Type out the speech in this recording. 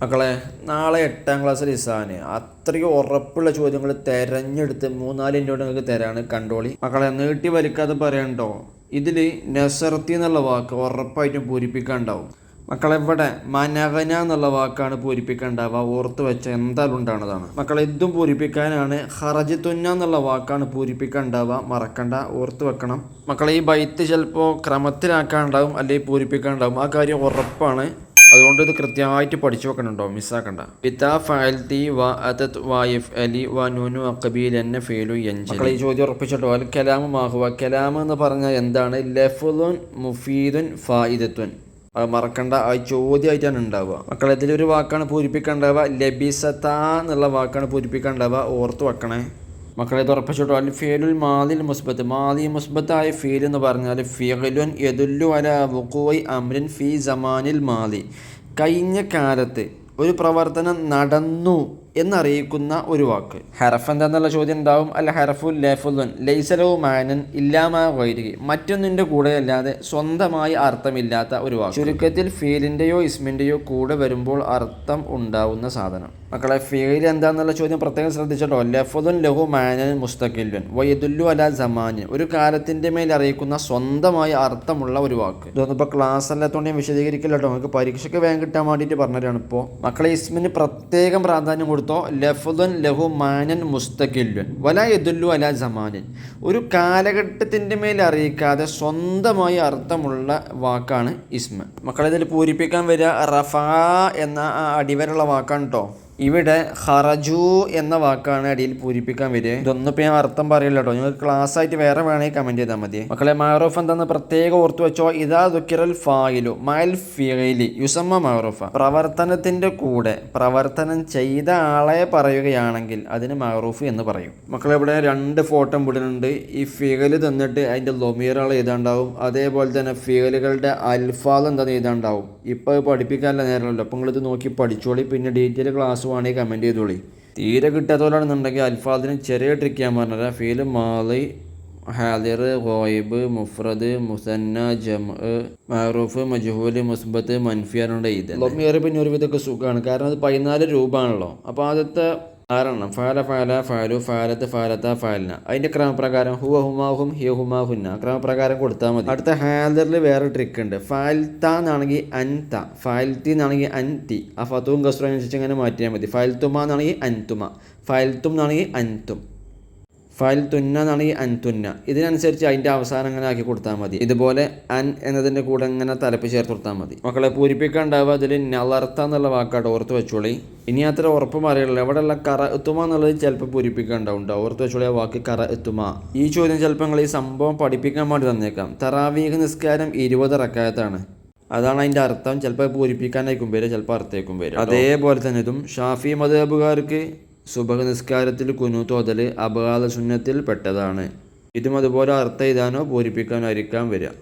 മക്കളെ നാളെ എട്ടാം ക്ലാസ് ലിസാന് അത്രയും ഉറപ്പുള്ള ചോദ്യങ്ങൾ തെരഞ്ഞെടുത്ത് മൂന്നാൽ ഇന്റോട് നിങ്ങൾക്ക് തരാണ് കണ്ടോളി. മക്കളെ നീട്ടി വലിക്കാതെ പറയണ്ടോ ഇതിൽ നസർത്തി എന്നുള്ള വാക്ക് ഉറപ്പായിട്ടും പൂരിപ്പിക്കാണ്ടാവും. മക്കളെ ഇവിടെ മനവന എന്നുള്ള വാക്കാണ് പൂരിപ്പിക്കാണ്ടാവുക. ഓർത്ത് വെച്ച എന്തായാലും ഉണ്ടാകുന്നതാണ് മക്കളെ ഇതും പൂരിപ്പിക്കാനാണ്. ഹറജ് തുന്ന എന്നുള്ള വാക്കാണ് പൂരിപ്പിക്കാണ്ടാവുക. മറക്കണ്ട ഓർത്ത് വെക്കണം. മക്കളെ ഈ ബൈത്ത് ചിലപ്പോൾ ക്രമത്തിലാക്കാണ്ടാവും അല്ലെങ്കിൽ പൂരിപ്പിക്കാണ്ടാവും. ആ കാര്യം ഉറപ്പാണ്. അതുകൊണ്ട് ഇത് കൃത്യമായിട്ട് പഠിച്ചു വെക്കണുണ്ടോ? മിസ്സാക്കണ്ട. പിതാ ഫാൽത്തി വ അതത് അലി വ നൂനു അക്കബീൽ എന്നെ ഫേലു എൻജൽ മക്കളെ ഈ ചോദ്യം ഉറപ്പിച്ചിട്ടോ. അൽ കലാമു മാഹുവ കലാം എന്ന് പറഞ്ഞാൽ എന്താണ്? ലഫുലുൻ മുഫീദുൻ ഫായിദത്തുൻ. അത് മറക്കണ്ട. ആ ചോദ്യമായിട്ടാണ് ഉണ്ടാവുക. മക്കളെ ഇതിലൊരു വാക്കാണ് പൂരിപ്പിക്കേണ്ടവ. ലബിസത്ത എന്നുള്ള വാക്കാണ് പൂരിപ്പിക്കേണ്ടവ. ഓർത്ത് വെക്കണേ. മക്കളെ ഇത് ഉറപ്പിച്ചിട്ടോ അൽ ഫീലുൽ മാലിൽ മുസ്ബത്ത് മാലി മുസ്ബത്തായ ഫീൽ എന്ന് പറഞ്ഞാൽ ഫിയലുൻ യദുല്ലു അല വുഖൂഇ അമ്രിൻ ഫി സമാനിൽ മാലി. കഴിഞ്ഞ കാലത്ത് ഒരു പ്രവർത്തനം നടന്നു. എന്നറിയിക്കുന്ന ഒരു വാക്ക്. ഹറഫ് എന്താന്നുള്ള ചോദ്യം ഉണ്ടാവും. അല്ല ഹറഫുൽ ലേഫുലുൻ ലൈസലോ മാനൻ ഇല്ലാമാ വൈരുകി മറ്റൊന്നിന്റെ കൂടെ അല്ലാതെ സ്വന്തമായി അർത്ഥമില്ലാത്ത ഒരു വാക്ക്. ചുരുക്കത്തിൽ ഫീലിന്റെയോ ഇസ്മിന്റെയോ കൂടെ വരുമ്പോൾ അർത്ഥം ഉണ്ടാവുന്ന സാധനം. മക്കളെ ഫീൽ എന്താണെന്നുള്ള ചോദ്യം പ്രത്യേകം ശ്രദ്ധിച്ചിട്ടോ? ലഫുലുൻ ലഹു മാനൻ മുസ്തഖില്ലുൻ വൈദുല്ലു അല ജമാനിൻ ഒരു കാലത്തിന്റെ മേൽ അറിയിക്കുന്ന സ്വന്തമായി അർത്ഥമുള്ള ഒരു വാക്ക്. ഇതൊന്നും ഇപ്പോൾ ക്ലാസ് അല്ലാത്തതുകൊണ്ട് ഞാൻ വിശദീകരിക്കില്ല കേട്ടോ. നമുക്ക് പരീക്ഷയ്ക്ക് വേഗം കിട്ടാൻ വേണ്ടിയിട്ട് പറഞ്ഞതാണ് ഇപ്പോൾ മക്കളെ ഇസ്മിന് പ്രത്യേകം പ്രാധാന്യം കൊടുത്തോ. ലഫുദൻ ലഹു മാനൻ മുസ്തഖില്ലുൻ. വല യദുല്ലു അല സമാനിൻ. ഒരു കാലഘട്ടത്തിന്റെ മേൽ അറിയിക്കാതെ സ്വന്തമായി അർത്ഥമുള്ള വാക്കാണ് ഇസ്മ. മക്കളെ ഇതിൽ പൂരിപ്പിക്കാൻ വരിക റഫ എന്ന ആ അടിവരുള്ള വാക്കാണ് കേട്ടോ ഇവിടെ ഹറജു എന്ന വാക്കാണ് അടിയിൽ പൂരിപ്പിക്കാൻ വരിക. ഇതൊന്നും ഇപ്പം ഞാൻ അർത്ഥം പറയില്ല കേട്ടോ നിങ്ങൾക്ക് ക്ലാസ് ആയിട്ട് വേറെ വേണമെങ്കിൽ കമന്റ് ചെയ്താൽ മതി. മക്കളെ മാറൂഫ് എന്താന്ന് പ്രത്യേക ഓർത്തു വെച്ചോ. ഇതാ ദുക്കിറൽ ഫായിലു മയൽ ഫിയലി യുസമ്മ മാറൂഫ പ്രവർത്തനത്തിന്റെ കൂടെ പ്രവർത്തനം ചെയ്ത ആളെ പറയുകയാണെങ്കിൽ അതിന് മാറൂഫ് എന്ന് പറയും. മക്കളെ ഇവിടെ രണ്ട് ഫോട്ടോ വിടുന്നുണ്ട് ഈ ഫിയൽ തന്നിട്ട് അതിന്റെ ലൊമീറുകൾ എഴുതാണ്ടാവും. അതേപോലെ തന്നെ ഫിയലുകളുടെ അൽഫാദ് എന്താണെന്ന് എഴുതാണ്ടാവും. ഇപ്പോൾ പഠിപ്പിക്കാനുള്ള നേരമല്ലോ. അപ്പോൾ നിങ്ങളിത് നോക്കി പഠിച്ചോളി. പിന്നെ ഡീറ്റെയിൽ ക്ലാസ് വേണമെങ്കിൽ കമന്റ് ചെയ്തോളി തീരെ കിട്ടാത്തവരാണെന്നുണ്ടെങ്കിൽ അൽഫാദിന് ചെറിയ ട്രിക്ക് ഞാൻ പറഞ്ഞുതരാം. ഫീൽ മാലി ഹാദിർ ഗോയിബ് മുഫ്രദ് മുസന്ന ജം മാറൂഫ് മജ്ഹൂൽ മുസ്ബത്ത് മൻഫിയാറുണ്ട് ഇത് ലൊമിയർ പിന്നെ ഒരു ഒരുവിധമൊക്കെ സുഖമാണ്. കാരണം അത് പതിനാല് രൂപ ആണല്ലോ അപ്പോൾ ആദ്യത്തെ ആറെണ്ണം. ഫാല ഫാല ഫാലു ഫാലത്ത് ഫാലത്ത ഫാലിന. അതിന്റെ ക്രമപ്രകാരം ഹുവ ഹുമാഹും ഹിയ ഹുമാഹുന്ന ക്രമപ്രകാരം കൊടുത്താൽ മതി. അടുത്ത ഹാദറിൽ വേറെ ട്രിക്ക് ഉണ്ട്. ഫാൽത്ത എന്നാണെങ്കിൽ അൻത. ഫാൽത്തി എന്നാണെങ്കിൽ അൻതി. ആ ഫത്തുവും കസ്റും അനുസരിച്ച് ഇങ്ങനെ മാറ്റിയാൽ മതി. ഫാൽത്തുമ എന്നാണെങ്കിൽ അൻതുമ. ഫാൽത്തും എന്നാണെങ്കിൽ അൻതും. ഫയൽ തുന്ന എന്നാണെങ്കിൽ അൻ തുന്ന ഇതിനനുസരിച്ച് അതിന്റെ അവസാനം അങ്ങനെ ആക്കി കൊടുത്താൽ മതി. ഇതുപോലെ അൻ എന്നതിന്റെ കൂടെ ഇങ്ങനെ തലപ്പ് ചേർത്ത് കൊടുത്താൽ മതി. മക്കളെ പൂരിപ്പിക്കാണ്ടാവുക അതിൽ നളർത്ത എന്നുള്ള വാക്കാട്ട് ഓർത്ത് വെച്ചോളി. ഇനി അത്ര ഉറപ്പ് അറിയില്ല എവിടെയുള്ള കറ എത്തുമ എന്നുള്ളത് ചിലപ്പോൾ പൂരിപ്പിക്കാണ്ടാവും ഓർത്ത് വെച്ചുള്ള വാക്ക് കറ എത്തുമ. ഈ ചോദ്യം ചിലപ്പോൾ നിങ്ങൾ ഈ സംഭവം പഠിപ്പിക്കാൻ വേണ്ടി തന്നേക്കാം. തറാവീഹ് നിസ്കാരം ഇരുപത് റക്കായത്താണ്. അതാണ് അതിന്റെ അർത്ഥം. ചിലപ്പോൾ പൂരിപ്പിക്കാനായിരിക്കും പേര് ചിലപ്പോൾ അർത്ഥേക്കും പേര് അതേപോലെ തന്നെ ഇതും ഷാഫി മതബുകാർക്ക് സുബഹ നിസ്കാരത്തിൽ കുനൂത്തോതൽ അപകാല ശൂന്യത്തിൽ പെട്ടതാണ്. ഇതും അതുപോലെ അർത്ഥം എഴുതാനോ പൂരിപ്പിക്കാനോ ആയിരിക്കാം വരിക.